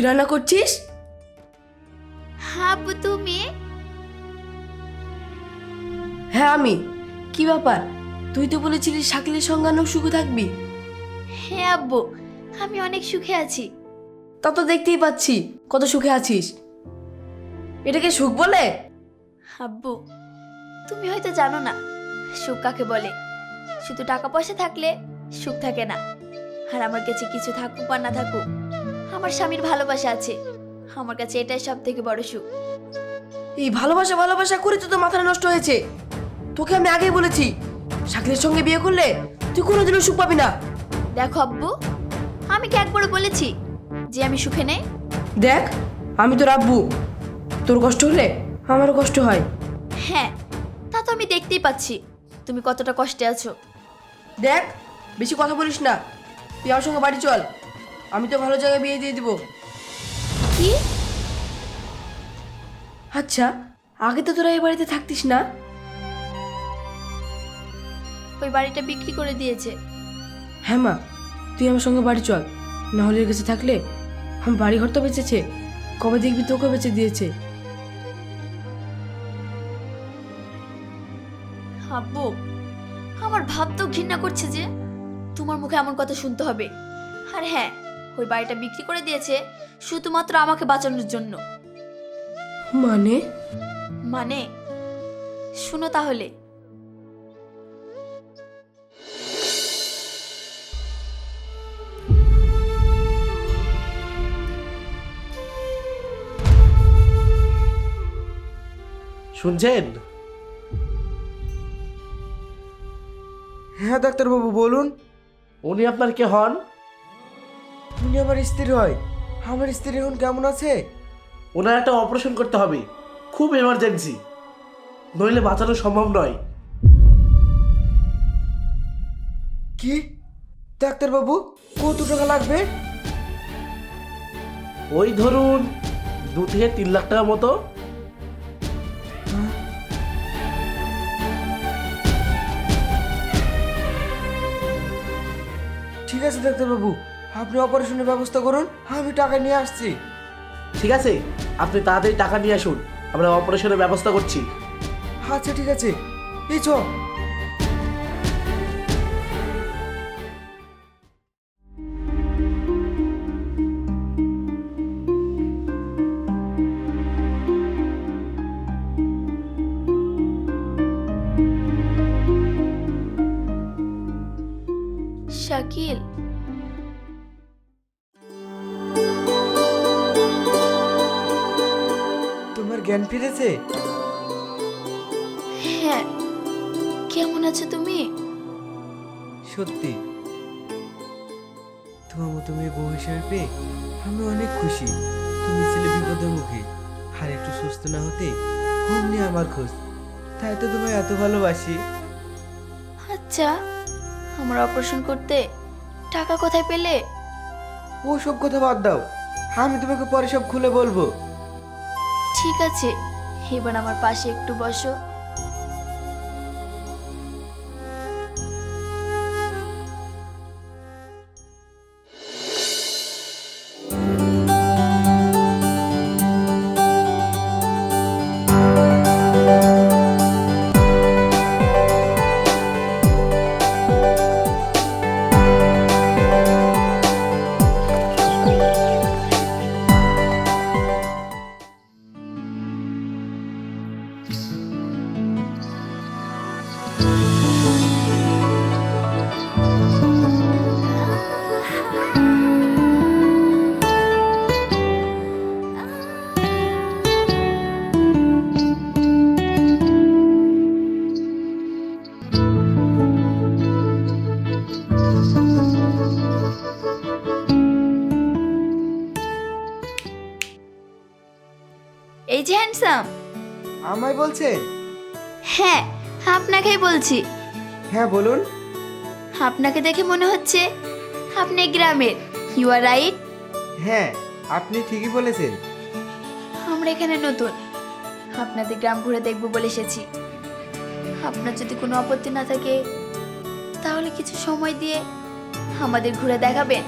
তুই রান্না করছিস? হ্যাঁ আব্বু তুমি? হ্যাঁ আমি। কি ব্যাপার? তুই তো বলেছিলি শাকিলের সঙ্গে অনেক সুখে থাকবি। হ্যাঁ আব্বু আমি অনেক সুখে আছি। তা তো দেখতেই পাচ্ছি কত সুখে আছিস। এটাকে সুখ বলে? আব্বু তুমি হয়তো জানো না সুখ কাকে বলে? শুধু টাকা পয়সা থাকলে সুখ থাকে না। আর আমার কাছে কিছু থাকুক বা না থাকুক আমার স্বামীর ভালোবাসা আছে। আমার কাছে এটাই সব থেকে বড় সুখ। এই ভালোবাসা ভালোবাসা করে তো তোর মাথাটা নষ্ট হয়েছে। তোকে আমি আগেই বলেছি শাকিলের সঙ্গে বিয়ে করলে তুই কোনোদিনও সুখ পাবি না। দেখো আব্বু আমি কি একবারও বলেছি যে আমি সুখে নেই? দেখ আমি তোর আব্বু। তোর কষ্ট হলে আমারও কষ্ট হয়। হ্যাঁ তা তো আমি দেখতেই পাচ্ছি। তুমি কতটা কষ্টে আছো। দেখ বেশি কথা বলিস না। তুই আমার সঙ্গে বাড়ি চল। আমি তো ভালো জায়গায় বিয়ে দিয়ে দিব। কি? আচ্ছা আগে তো তোরা এই বাড়িতে থাকতিস না? ওই বাড়িটা বিক্রি করে দিয়েছে। হ্যাঁ মা তুই আমার সঙ্গে বাড়ি চল। না হলে এর কাছে থাকলে আমার বাড়িঘর তো বেঁচেছে কবে দেখবি তোকে বেঁচে দিয়েছে। আব্বু আমার ভাবতেও ঘৃণা করছে যে তোমার মুখে এমন কথা শুনতে হবে। আর হ্যাঁ ওই বাড়িটা বিক্রি করে দিয়েছে শুধুমাত্র আমাকে বাঁচানোর জন্য। মানে? মানে শুনো তাহলে। শুনছেন? হ্যাঁ ডাক্তারবাবু বলুন। উনি আপনার কে হন? উনি আমার স্ত্রী হয়। আমার স্ত্রী এখন কেমন আছে? ওনার একটা অপারেশন করতে হবে। খুব এমার্জেন্সি নইলে বাঁচানো সম্ভব নয়। কি? ডাক্তারবাবু কত টাকা লাগবে? ওই ধরুন দু থেকে তিন লাখ টাকা মতো। ঠিক আছে ডাক্তারবাবু। আপনি অপারেশনের ব্যবস্থা করুন আমি টাকা নিয়ে আসছি। ঠিক আছে আপনি তাড়াতাড়ি টাকা নিয়ে আসুন আমরা অপারেশনের ব্যবস্থা করছি। আচ্ছা ঠিক আছে। এই চ। শাকিল জ্ঞান ফিরেছে? হ্যাঁ। কেমন আছো তুমি? সত্যি। তোমার মতো মেয়ে বউ হিসেবে পেয়ে আমি অনেক খুশি। তুমি ছেলে বিপদের মুখে আর একটু সুস্থ না হতে অমনি আমার খোঁজ। তাই তো তোমায় এত ভালোবাসি। আচ্ছা আমার অপারেশন করতে টাকা কোথায় পেলে? ও সব কথা বাদ দাও। আমি তোমাকে পরে সব খুলে বলব। ঠিক আছে এবার আমার পাশে একটু বসো। বলছেন হ্যাঁ আপনাকেই বলছি। হ্যাঁ বলুন। আপনাকে দেখে মনে হচ্ছে আপনি গ্রামের। ইউ আর রাইট হ্যাঁ আপনি ঠিকই বলেছেন। আমরা এখানে নতুন। আপনাদের গ্রাম ঘুরে দেখব বলে এসেছি। আপনার যদি কোনো আপত্তি না থাকে তাহলে কিছু সময় দিয়ে আমাদের ঘুরে দেখাবেন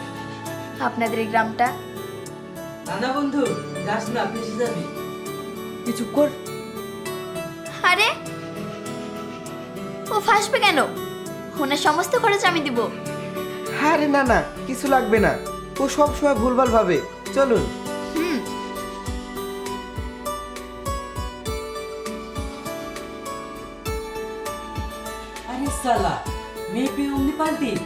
আপনাদের এই গ্রামটা। না না বন্ধু যাস না ফেসে যাবি। চুপ কর আরে? ও ফাঁসবে কেন? ওনার সমস্ত খরচ আমি দিব। আরে না না কিছু লাগবে না। ও সব সময় ভুলভাল ভাবে। চলুন। হুম। আরে সালা মেয়ে পেয়ে অমনি পাল্টি?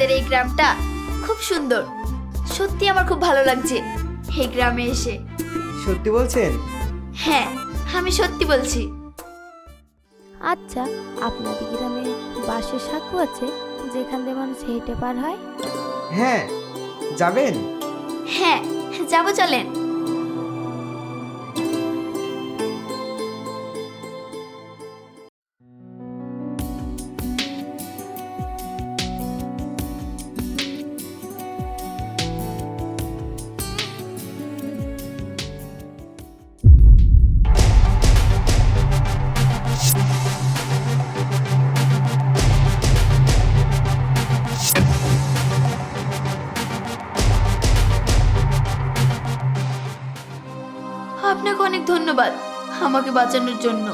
আপনাদের এই গ্রামটা খুব সুন্দর। সত্যি আমার খুব ভালো লাগছে এই গ্রামে এসে। সত্যি বলছেন? হ্যাঁ আমি সত্যি বলছি। আচ্ছা আপনাদের গ্রামে বাঁশের সাঁকো আছে যেখান দিয়ে মানুষ হেঁটে পার হয়? হ্যাঁ যাবেন? হ্যাঁ যাব চলেন। বাঁচানোর জন্য।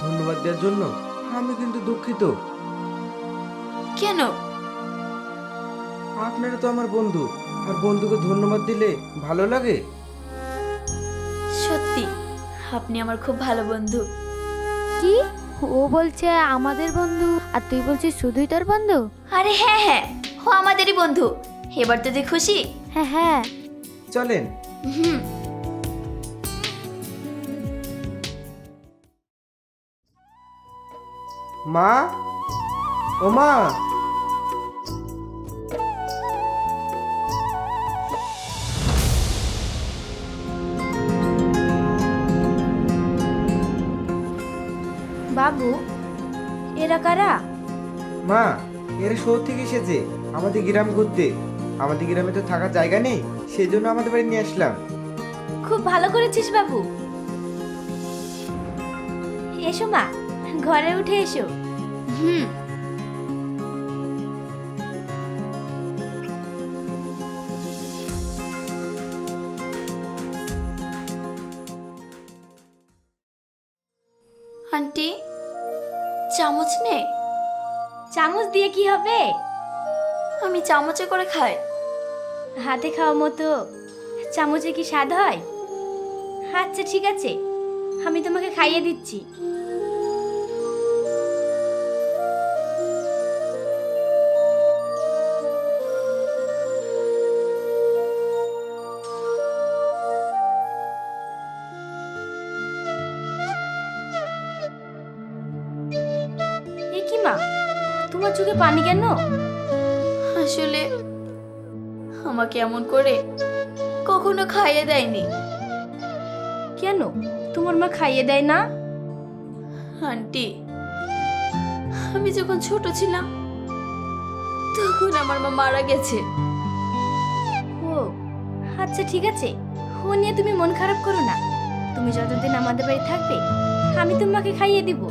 ধন্যবাদ দেওয়ার জন্য? আমি কিন্তু দুঃখিত। কেন? আপনারা তো আমার বন্ধু আর বন্ধুকে ধন্যবাদ দিলে ভালো লাগে। সত্যি আপনি আমার খুব ভালো বন্ধু। কি? ও বলছে আমাদের বন্ধু আর তুই বলছিস শুধুই তোর বন্ধু? আরে হ্যাঁ হ্যাঁ ও আমাদেরই বন্ধু। এবার তো তুই খুশি? হ্যাঁ হ্যাঁ। চলেন। হুম। মা ও মা। বাবু এরা কারা? মা এরা শহর থেকে এসেছে। আমাদের গ্রাম ঘুরতে। আমাদের গ্রামে তো থাকার জায়গা নেই সেই জন্য আমাদের বাড়ি নিয়ে আসলাম। খুব ভালো করেছিস বাবু। এসো মা। ঘরে উঠে এসো। হুম। আন্টি চামচ নেই চামচ দিয়ে কি হবে? আমি চামচে করে খাই। হাতে খাওয়া মতো চামচে কি স্বাদ হয়? আচ্ছা ঠিক আছে। আমি তোমাকে খাইয়ে দিচ্ছি। পানি কেন? আসলে আমাকে এমন করে কখনো খাইয়ে দেয়নি। কেন? তোমার মা খাইয়ে দেয় না? আন্টি আমি যখন ছোট ছিলাম তখন আমার মা মারা গেছে। ও আচ্ছা ঠিক আছে। ও নিয়ে তুমি মন খারাপ করো না। তুমি যতদিন আমাদের বাড়ি থাকবে আমি তোমাকে খাইয়ে দিব।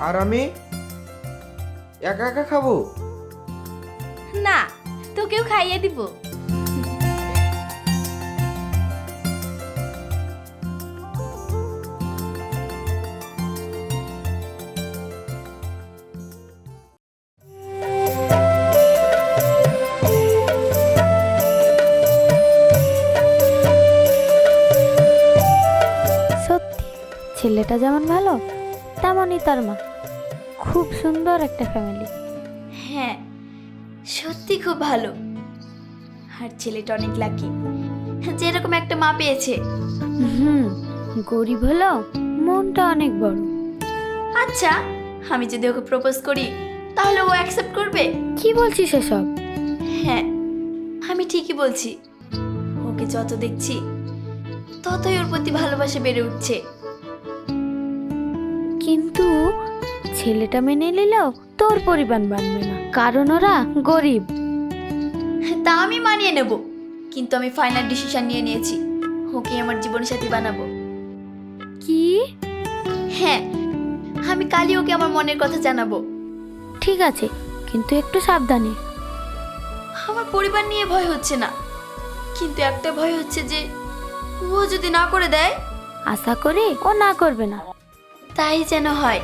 আর আমি একা একা খাব? না তোকেও খাইয়ে দিব। সত্যি ছেলেটা যেমন ভালো তেমনই তার মা। খুব সুন্দর একটা ফ্যামিলি হ্যাঁ সত্যি খুব ভালো। আর ছেলেটা অনেক লাকি যেরকম একটা মা পেয়েছে। হুম গরিব হলো মনটা অনেক বড়। আচ্ছা আমি যদি ওকে প্রপোজ করি তাহলে ও অ্যাকসেপ্ট করবে? কি বলছিস এসব? হ্যাঁ আমি ঠিকই বলছি। ওকে যত দেখছি ততই ওর প্রতি ভালোবাসা বেড়ে উঠছে। কিন্তু ছেলেটা মেনে নিলেও তোর পরিবার মানবে না। কারণ ওরা গরিব। তা আমি মানিয়ে নেব। কিন্তু আমি ফাইনাল ডিসিশন নিয়ে নিয়েছি। ওকে আমার জীবনসাথী বানাবো। কি? হ্যাঁ আমি কালই ওকে আমার মনের কথা জানাব। ঠিক আছে কিন্তু একটু সাবধানে। আমার পরিবার নিয়ে ভয় হচ্ছে না। কিন্তু একটা ভয় হচ্ছে যে ও যদি না করে দেয়? আশা করে ও না করবে না। তাই যেন হয়।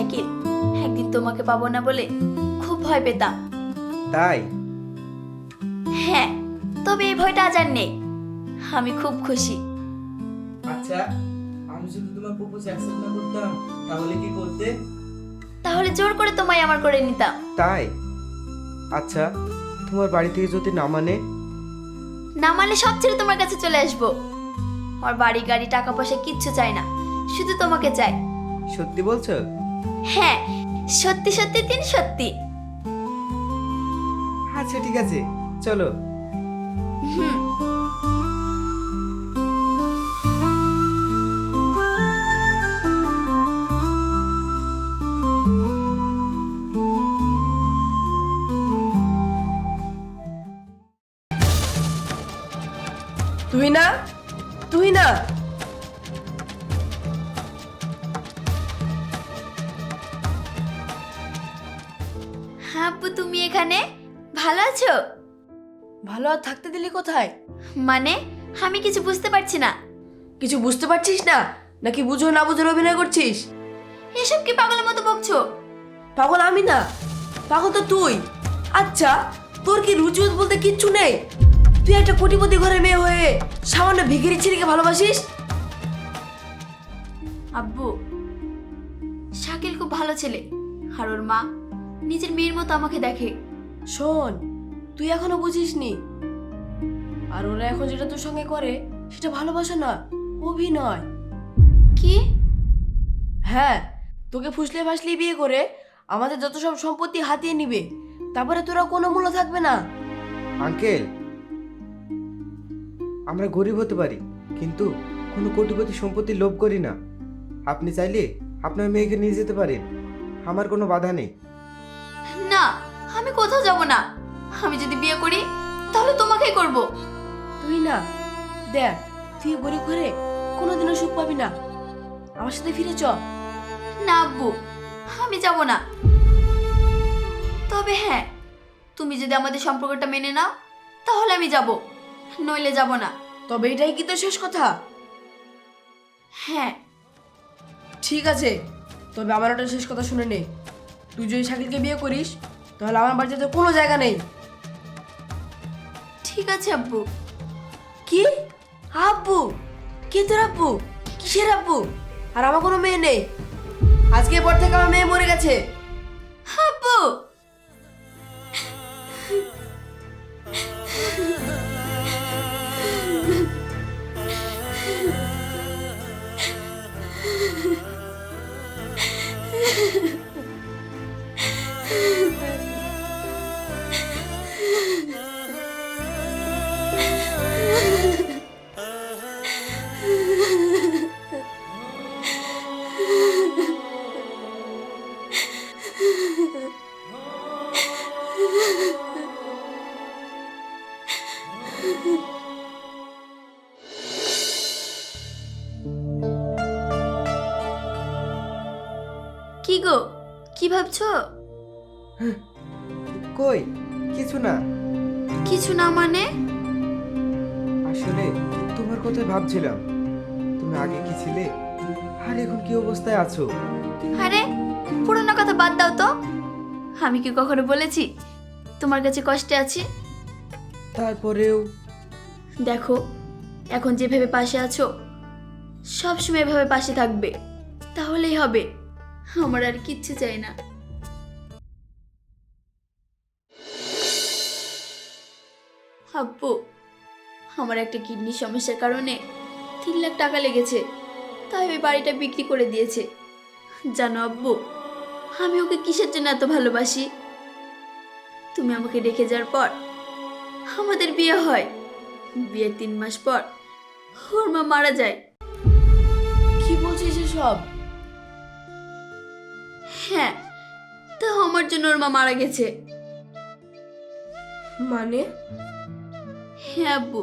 শাকিল একদিন তোমাকে পাবো না বলে খুব ভয় পেতাম। তাই? হ্যাঁ তবে এই ভয়টা আজ আর নেই। আমি খুব খুশি। আচ্ছা আমি যদি তোমার প্রপোজ অ্যাকসেপ্ট না করতাম তাহলে কি করতে? তাহলে জোর করে তোমায় আমার করে নিতাম। তাই? আচ্ছা তোমার বাড়ি থেকে যদি না মানে? না মানলে সব ছেড়ে তোমার কাছে চলে আসব। আমার বাড়ি গাড়ি টাকা পয়সা কিচ্ছু চাই না শুধু তোমাকে চাই। সত্যি বলছো? হ্যাঁ সত্যি সত্যি তিন সত্যি। আচ্ছা ঠিক আছে চলো। হুম। তুই না তুই না। আব্বু তুমি এখানে? ভালো আছো? ভালো আর থাকতে দিলি কোথায়? মানে আমি কিছু বুঝতে পারছি না। কিছু বুঝতে পারছিস না? নাকি বুঝো না বুঝোর অভিনয় করছিস? এসব কি পাগলের মতো বকছো? পাগল আমি না। পাগল তো তুই। আচ্ছা তোর কি রুচিবোধ বলতে কিচ্ছু নেই? তুই একটা কোটিপতি ঘরের মেয়ে হয়ে সামান্য ভিখারি ছেলেকে ভালোবাসিস? আব্বু শাকিল খুব ভালো ছেলে। আর ওর মা? নিজের মেয়ের মতো আমাকে দেখে। শোন তুই এখনও বুঝিসনি। আর ওরা এখন যেটা তোর সঙ্গে করে সেটা ভালোবাসা না অভিনয়। কি? হ্যাঁ তোকে ফুসলে ফাসলে বিয়ে করে আমাদের যত সব সম্পত্তি হাতিয়ে নিবে তারপরে তোরা কোনো মূল্য থাকবে না। আঙ্কেল আমরা গরিব হতে পারি কিন্তু কোনো কোটিপতি সম্পত্তি লোভ করি না। আপনি চাইলে আপনার মেয়েকে নিয়ে যেতে পারেন আমার কোনো বাধা নেই। না আমি কোথাও যাব না। আমি যদি বিয়ে করি তাহলে তোমাকেই করব। তুই না দেখ তুই গরিব ঘরে কোনোদিনও সুখ পাবি না। আমার সাথে ফিরে চ। না আব্বু আমি যাব না। তবে হ্যাঁ তুমি যদি আমাদের সম্পর্কটা মেনে নাও তাহলে আমি যাব। নইলে যাব না। তবে এটাই কি তোর শেষ কথা। হ্যাঁ। ঠিক আছে তবে আমার ওটা শেষ কথা শুনে নে। তুই যদি শাকিলকে বিয়ে করিস তাহলে আমার বাড়িতে তো কোনো জায়গা নেই। ঠিক আছে আব্বু। কি? আব্বু? কে তোর আব্বু? কিসের আব্বু? আর আমার কোনো মেয়ে নেই। আজকে পর থেকে আমার মেয়ে মরে গেছে। আব্বু! কি গো? কি ভাবছ? কই? কিছু না। কিছু না মানে? আসলে তোমার কথাই ভাবছিলাম। তুমি আগে কি ছিলে? আর এখন কি অবস্থায় আছো? আরে পুরোনো কথা বাদ দাও তো। আমি কি কখনো বলেছি তোমার কাছে কষ্টে আছি? তারপরেও দেখো, এখন যেভাবে পাশে আছো সব সময় এভাবে পাশে থাকবে। তাহলেই হবে। আমার আর কিচ্ছু চাই না। আব্বু, আমার একটা কিডনির সমস্যার কারণে তিন লাখ টাকা লেগেছে। তাই ওই বাড়িটা বিক্রি করে দিয়েছে। জানো আব্বু, আমি ওকে কিসের জন্য এত ভালোবাসি? তুমি আমাকে রেখে যাওয়ার পর আমাদের বিয়ে হয়। বিয়ের তিন মাস পর ওর মা মারা যায়। কি বলছিস সব হ্যাঁ তা আমার জন্য ওর মা মারা গেছে। মানে? হ্যাঁ আব্বু।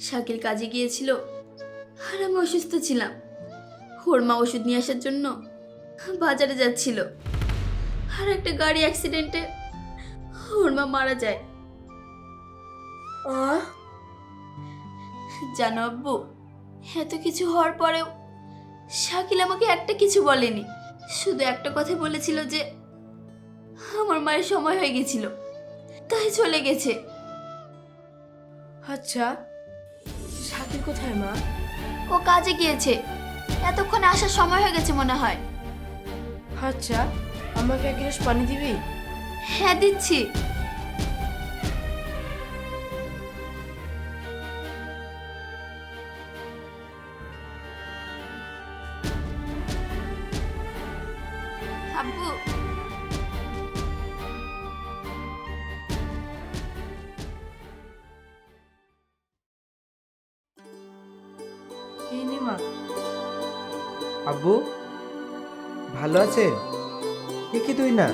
শাকিল কাজে গিয়েছিল আর আমি অসুস্থ ছিলাম। ওর মা ওষুধ নিয়ে আসার জন্য বাজারে যাচ্ছিল। আর একটা গাড়ি অ্যাক্সিডেন্টে ওর মা মারা যায়। জানো আব্বু এত কিছু হওয়ার পরেও শাকিল আমাকে একটা কিছু বলেনি। শুধু একটা কথা বলেছিল যে আমার মায়ের সময় হয়ে গেছিল। তাই চলে গেছে। আচ্ছা শাকিল কোথায় মা? ও কাজে গিয়েছে। এতক্ষণে আসার সময় হয়ে গেছে মনে হয়। আচ্ছা আমাকে এক গ্লাস পানি দিবি? হ্যাঁ দিচ্ছি। এ কি তুই না।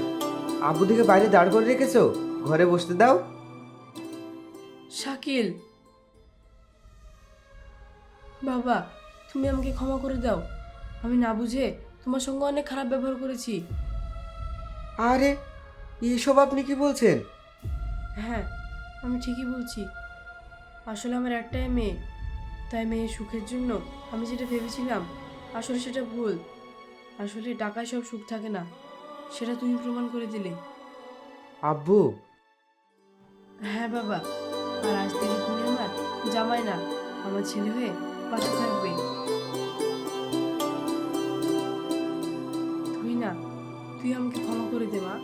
আব্বু দিকে বাইরে দাঁড় করে রেখেছো? ঘরে বসতে দাও। শাকিল। বাবা তুমি আমাকে ক্ষমা করে দাও। আমি না বুঝে তোমার সঙ্গে অনেক খারাপ ব্যবহার করেছি। আরে এসব আপনি কি বলছেন? হ্যাঁ আমি ঠিকই বলছি। আসলে আমার একটাই মেয়ে। তাই মেয়ের সুখের জন্য আমি যেটা ভেবেছিলাম আসলে সেটা ভুল। আসলে টাকায় সব সুখ থাকে না। সেটা তুমি প্রমাণ করে দিলে। আব্বু? হ্যাঁ বাবা। আর আজ থেকে তুমি আমার জামাই না আমার ছেলে হয়ে পাশে থাকবে। তুই না তুই আমাকে ক্ষমা করে দে মা।